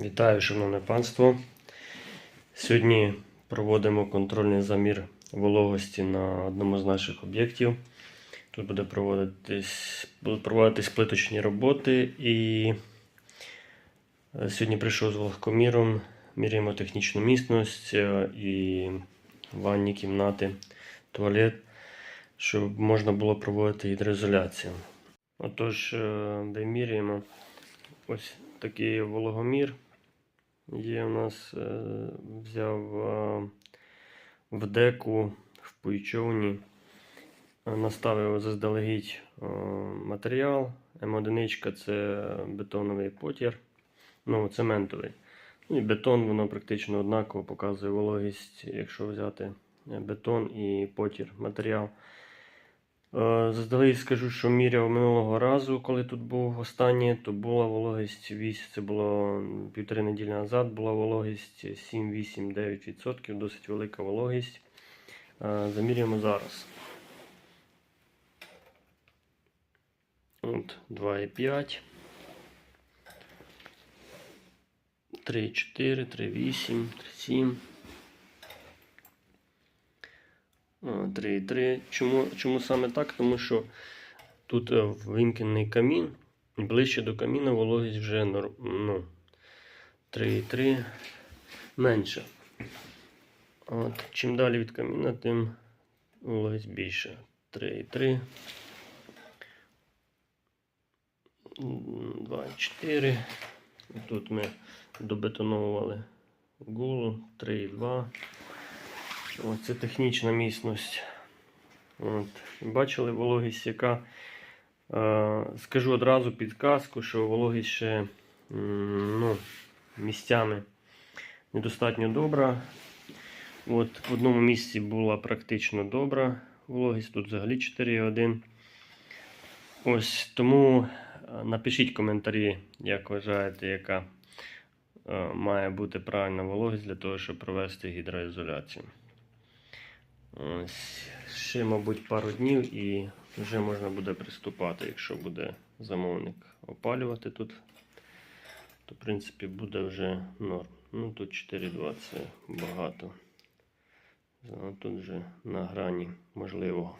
Вітаю, шановне панство. Сьогодні проводимо контрольний замір вологості на одному з наших об'єктів. Тут буде проводитись, будуть проводитись плиточні роботи і е, сьогодні прийшов з вологкоміром, міряємо технічну міцність е, і ванні кімнати, туалет, щоб можна було проводити гідроізоляцію. Отож, е, вимірюємо ось такий вологомір. Є у нас, е, взяв е, в деку в пуйчовні, е, наставив заздалегідь матеріал. М1 це бетоновий потір, ну, цементовий. Ну, і бетон, воно практично однаково показує вологість, якщо взяти бетон і потір матеріал. Е, Заздалегідь скажу, що міряв минулого разу, коли тут був останнє, то була вологість 8, це було півтори неділі назад, була вологість 7, 8, 9%, досить велика вологість. Е, Замірюємо зараз. От 2,5. 3,4, 3,8, 3,7. 3,3. Чому, чому саме так? Тому що тут е, вимкнений камін, ближче до каміна вологість вже ну, 3,3 менше. От, чим далі від каміна, тим вологість більше. 3,3. 2,4. Тут ми добетоновували гулу 3,2. Ось це технічна міцність. От. Бачили вологість, яка. Е, скажу одразу підказку, що вологість ще ну, місцями недостатньо добра. От, в одному місці була практично добра вологість, тут взагалі 4,1. Ось тому е, напишіть коментарі, як вважаєте, яка е, має бути правильна вологість для того, щоб провести гідроізоляцію. Ось, ще, мабуть, пару днів і вже можна буде приступати, якщо буде замовник опалювати тут, то в принципі буде вже норм. Ну тут 4,2 це багато. Тут вже на грані можливого.